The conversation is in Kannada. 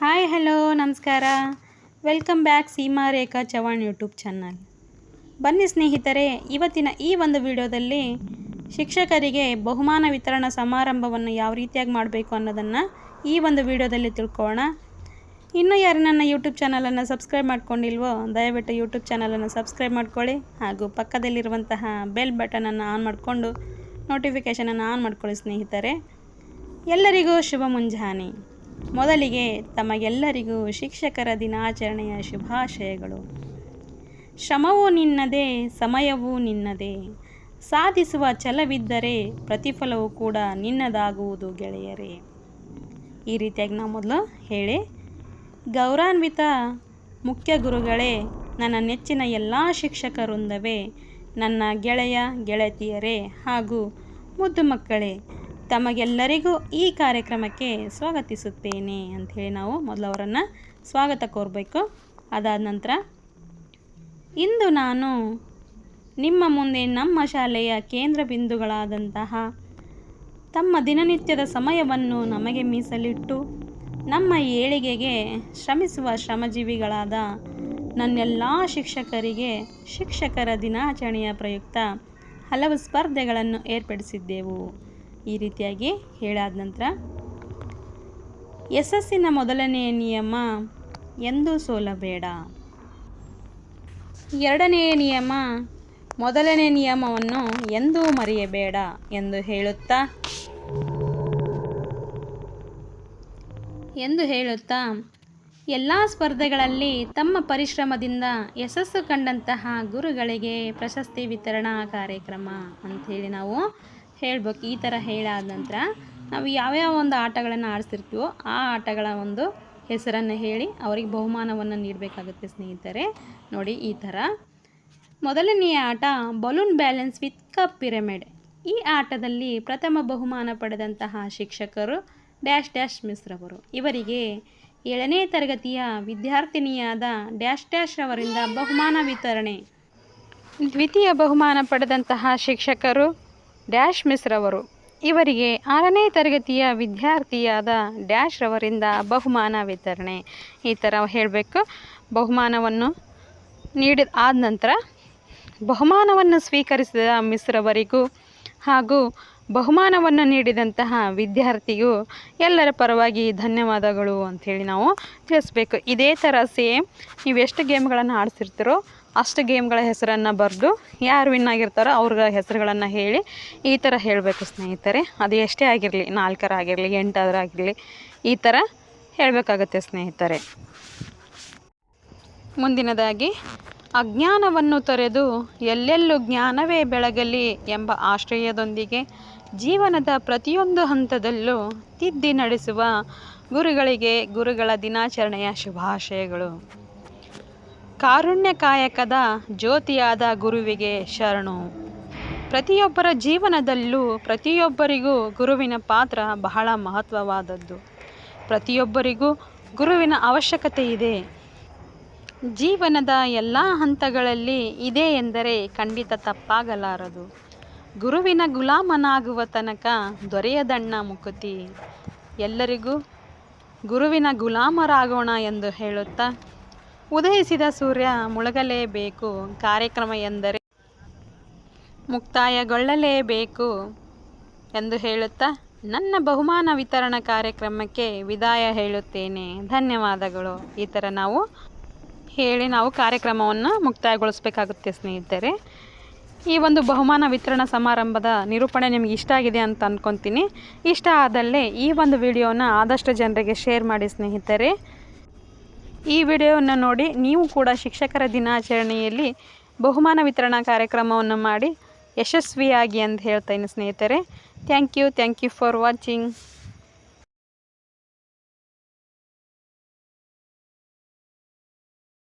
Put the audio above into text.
ಹಾಯ್, ಹಲೋ, ನಮಸ್ಕಾರ. Welcome back Seema Rekha Chavan YouTube channel. ಬನ್ನಿ ಸ್ನೇಹಿತರೆ, ಇವತ್ತಿನ ಈ ಒಂದು ವಿಡಿಯೋದಲ್ಲಿ ಶಿಕ್ಷಕರಿಗೆ ಬಹುಮಾನ ವಿತರಣಾ ಸಮಾರಂಭವನ್ನು ಯಾವ ರೀತಿಯಾಗಿ ಮಾಡಬೇಕು ಅನ್ನೋದನ್ನು ಈ ಒಂದು ವಿಡಿಯೋದಲ್ಲಿ ತಿಳ್ಕೊಳ್ಳೋಣ. ಇನ್ನೂ ಯಾರು ನನ್ನ ಯೂಟ್ಯೂಬ್ ಚಾನಲನ್ನು ಸಬ್ಸ್ಕ್ರೈಬ್ ಮಾಡ್ಕೊಂಡಿಲ್ವೋ, ದಯವಿಟ್ಟು ಯೂಟ್ಯೂಬ್ ಚಾನಲನ್ನು ಸಬ್ಸ್ಕ್ರೈಬ್ ಮಾಡ್ಕೊಳ್ಳಿ ಹಾಗೂ ಪಕ್ಕದಲ್ಲಿರುವಂತಹ ಬೆಲ್ ಬಟನನ್ನು ಆನ್ ಮಾಡಿಕೊಂಡು, ನೋಟಿಫಿಕೇಷನನ್ನು ಆನ್ ಮಾಡ್ಕೊಳ್ಳಿ ಸ್ನೇಹಿತರೆ. ಎಲ್ಲರಿಗೂ ಶುಭ ಮುಂಜಾನೆ. ಮೊದಲಿಗೆ ತಮಗೆಲ್ಲರಿಗೂ ಶಿಕ್ಷಕರ ದಿನಾಚರಣೆಯ ಶುಭಾಶಯಗಳು. ಶ್ರಮವೂ ನಿನ್ನದೇ, ಸಮಯವೂ ನಿನ್ನದೇ. ಸಾಧಿಸುವ ಛಲವಿದ್ದರೆ ಪ್ರತಿಫಲವೂ ಕೂಡ ನಿನ್ನದಾಗುವುದು ಗೆಳೆಯರೇ. ಈ ರೀತಿಯಾಗಿ ನಾವು ಮೊದಲು ಹೇಳಿ. ಗೌರವಾನ್ವಿತ ಮುಖ್ಯ ಗುರುಗಳೇ, ನನ್ನ ನೆಚ್ಚಿನ ಎಲ್ಲ ಶಿಕ್ಷಕರೊಂದವೇ ನನ್ನ ಗೆಳೆಯ, ಗೆಳತಿಯರೇ ಹಾಗೂ ಮುದ್ದು ಮಕ್ಕಳೇ ತಮಗೆಲ್ಲರಿಗೂ ಈ ಕಾರ್ಯಕ್ರಮಕ್ಕೆ ಸ್ವಾಗತಿಸುತ್ತೇನೆ ಅಂಥೇಳಿ ನಾವು ಮೊದಲು ಅವರನ್ನು ಸ್ವಾಗತ ಕೋರಬೇಕು. ಅದಾದ ನಂತರ ಇಂದು ನಾನು ನಿಮ್ಮ ಮುಂದೆ ನಮ್ಮ ಶಾಲೆಯ ಕೇಂದ್ರ ಬಿಂದುಗಳಾದಂತಹ ತಮ್ಮ ದಿನನಿತ್ಯದ ಸಮಯವನ್ನು ನಮಗೆ ಮೀಸಲಿಟ್ಟು ನಮ್ಮ ಏಳಿಗೆಗೆ ಶ್ರಮಿಸುವ ಶ್ರಮಜೀವಿಗಳಾದ ನನ್ನೆಲ್ಲ ಶಿಕ್ಷಕರಿಗೆ ಶಿಕ್ಷಕರ ದಿನಾಚರಣೆಯ ಪ್ರಯುಕ್ತ ಹಲವು ಸ್ಪರ್ಧೆಗಳನ್ನು ಏರ್ಪಡಿಸಿದ್ದೆವು. ಈ ರೀತಿಯಾಗಿ ಹೇಳಾದ ನಂತರ, ಯಶಸ್ಸಿನ ಮೊದಲನೆಯ ನಿಯಮ ಎಂದೂ ಸೋಲಬೇಡ. ಎರಡನೆಯ ನಿಯಮ, ಮೊದಲನೇ ನಿಯಮವನ್ನು ಎಂದೂ ಮರೆಯಬೇಡ ಎಂದು ಹೇಳುತ್ತಾ ಎಂದು ಹೇಳುತ್ತಾ, ಎಲ್ಲ ಸ್ಪರ್ಧೆಗಳಲ್ಲಿ ತಮ್ಮ ಪರಿಶ್ರಮದಿಂದ ಯಶಸ್ಸು ಕಂಡಂತಹ ಗುರುಗಳಿಗೆ ಪ್ರಶಸ್ತಿ ವಿತರಣಾ ಕಾರ್ಯಕ್ರಮ ಅಂಥೇಳಿ ನಾವು ಹೇಳ್ಬೇಕು, ಈ ಥರ ಹೇಳಾದ ನಂತರ ನಾವು ಯಾವ್ಯಾವ ಒಂದು ಆಟಗಳನ್ನು ಆಡಿಸ್ತಿರ್ತೀವೋ ಆ ಆಟಗಳ ಒಂದು ಹೆಸರನ್ನು ಹೇಳಿ ಅವರಿಗೆ ಬಹುಮಾನವನ್ನು ನೀಡಬೇಕಾಗುತ್ತೆ ಸ್ನೇಹಿತರೆ. ನೋಡಿ, ಈ ಥರ ಮೊದಲನೆಯ ಆಟ balloon balance with cup pyramid. ಈ ಆಟದಲ್ಲಿ ಪ್ರಥಮ ಬಹುಮಾನ ಪಡೆದಂತಹ ಶಿಕ್ಷಕರು ಡ್ಯಾಶ್ ಡ್ಯಾಶ್ ಮಿಸ್ರವರು ಇವರಿಗೆ ಏಳನೇ ತರಗತಿಯ ವಿದ್ಯಾರ್ಥಿನಿಯಾದ ಡ್ಯಾಶ್ ಡ್ಯಾಶ್ ಅವರಿಂದ ಬಹುಮಾನ ವಿತರಣೆ. ದ್ವಿತೀಯ ಬಹುಮಾನ ಪಡೆದಂತಹ ಶಿಕ್ಷಕರು ಡ್ಯಾಶ್ ಮಿಸ್ರವರು ಇವರಿಗೆ ಆರನೇ ತರಗತಿಯ ವಿದ್ಯಾರ್ಥಿಯಾದ ಡ್ಯಾಶ್ ರವರಿಂದ ಬಹುಮಾನ ವಿತರಣೆ. ಈ ಥರ ಹೇಳಬೇಕು. ಬಹುಮಾನವನ್ನು ನೀಡಿದ ಆದ ನಂತರ ಬಹುಮಾನವನ್ನು ಸ್ವೀಕರಿಸಿದ ಮಿಸ್ರವರಿಗೂ ಹಾಗೂ ಬಹುಮಾನವನ್ನು ನೀಡಿದಂತಹ ವಿದ್ಯಾರ್ಥಿಗೂ ಎಲ್ಲರ ಪರವಾಗಿ ಧನ್ಯವಾದಗಳು ಅಂಥೇಳಿ ನಾವು ತಿಳಿಸ್ಬೇಕು. ಇದೇ ಥರ ಸೇಮ್. ನೀವು ಎಷ್ಟು ಗೇಮ್ಗಳನ್ನು ಆಡಿಸಿರ್ತೀರೋ ಅಷ್ಟು ಗೇಮ್ಗಳ ಹೆಸರನ್ನು ಬರೆದು ಯಾರು ವಿನ್ ಆಗಿರ್ತಾರೋ ಅವ್ರ ಹೆಸರುಗಳನ್ನು ಹೇಳಿ ಈ ಥರ ಹೇಳಬೇಕು ಸ್ನೇಹಿತರೆ. ಅದು ಎಷ್ಟೇ ಆಗಿರಲಿ ನಾಲ್ಕರ ಆಗಿರಲಿ ಎಂಟಾದರೂ ಈ ಥರ ಹೇಳಬೇಕಾಗತ್ತೆ ಸ್ನೇಹಿತರೆ. ಮುಂದಿನದಾಗಿ, ಅಜ್ಞಾನವನ್ನು ತೊರೆದು ಎಲ್ಲೆಲ್ಲೂ ಜ್ಞಾನವೇ ಬೆಳಗಲಿ ಎಂಬ ಆಶ್ರಯದೊಂದಿಗೆ ಜೀವನದ ಪ್ರತಿಯೊಂದು ಹಂತದಲ್ಲೂ ತಿದ್ದಿ ನಡೆಸುವ ಗುರುಗಳಿಗೆ ಗುರುಗಳ ದಿನಾಚರಣೆಯ ಶುಭಾಶಯಗಳು. ಕಾರುಣ್ಯ ಕಾಯಕದ ಜ್ಯೋತಿಯಾದ ಗುರುವಿಗೆ ಶರಣು. ಪ್ರತಿಯೊಬ್ಬರ ಜೀವನದಲ್ಲೂ ಪ್ರತಿಯೊಬ್ಬರಿಗೂ ಗುರುವಿನ ಪಾತ್ರ ಬಹಳ ಮಹತ್ವವಾದದ್ದು. ಪ್ರತಿಯೊಬ್ಬರಿಗೂ ಗುರುವಿನ ಅವಶ್ಯಕತೆ ಇದೆ. ಜೀವನದ ಎಲ್ಲ ಹಂತಗಳಲ್ಲಿ ಇದೆ ಎಂದರೆ ಖಂಡಿತ ತಪ್ಪಾಗಲಾರದು. ಗುರುವಿನ ಗುಲಾಮನಾಗುವ ತನಕ ದೊರೆಯದಣ್ಣ ಮುಕುತಿ. ಎಲ್ಲರಿಗೂ ಗುರುವಿನ ಗುಲಾಮರಾಗೋಣ ಎಂದು ಹೇಳುತ್ತಾ ಉದಯಿಸಿದ ಸೂರ್ಯ, ಮುಳುಗಲೇಬೇಕು. ಕಾರ್ಯಕ್ರಮ ಎಂದರೆ ಮುಕ್ತಾಯಗೊಳ್ಳಲೇಬೇಕು ಎಂದು ಹೇಳುತ್ತಾ ನನ್ನ ಬಹುಮಾನ ವಿತರಣಾ ಕಾರ್ಯಕ್ರಮಕ್ಕೆ ವಿದಾಯ ಹೇಳುತ್ತೇನೆ. ಧನ್ಯವಾದಗಳು. ಈ ಥರ ನಾವು ಹೇಳಿ ನಾವು ಕಾರ್ಯಕ್ರಮವನ್ನು ಮುಕ್ತಾಯಗೊಳಿಸಬೇಕಾಗುತ್ತೆ ಸ್ನೇಹಿತರೆ. ಈ ಒಂದು ಬಹುಮಾನ ವಿತರಣಾ ಸಮಾರಂಭದ ನಿರೂಪಣೆ ನಿಮಗೆ ಇಷ್ಟ ಆಗಿದೆ ಅಂತ ಅಂದ್ಕೊತೀನಿ ಇಷ್ಟ ಆದಲ್ಲೇ ಈ ಒಂದು ವಿಡಿಯೋನ ಆದಷ್ಟು ಜನರಿಗೆ ಶೇರ್ ಮಾಡಿ ಸ್ನೇಹಿತರೆ. ಈ ವಿಡಿಯೋವನ್ನು ನೋಡಿ ನೀವು ಕೂಡ ಶಿಕ್ಷಕರ ದಿನಾಚರಣೆಯಲ್ಲಿ ಬಹುಮಾನ ವಿತರಣಾ ಕಾರ್ಯಕ್ರಮವನ್ನು ಮಾಡಿ ಯಶಸ್ವಿಯಾಗಿ ಅಂತ ಹೇಳ್ತೇನೆ ಸ್ನೇಹಿತರೆ. Thank you thank you for watching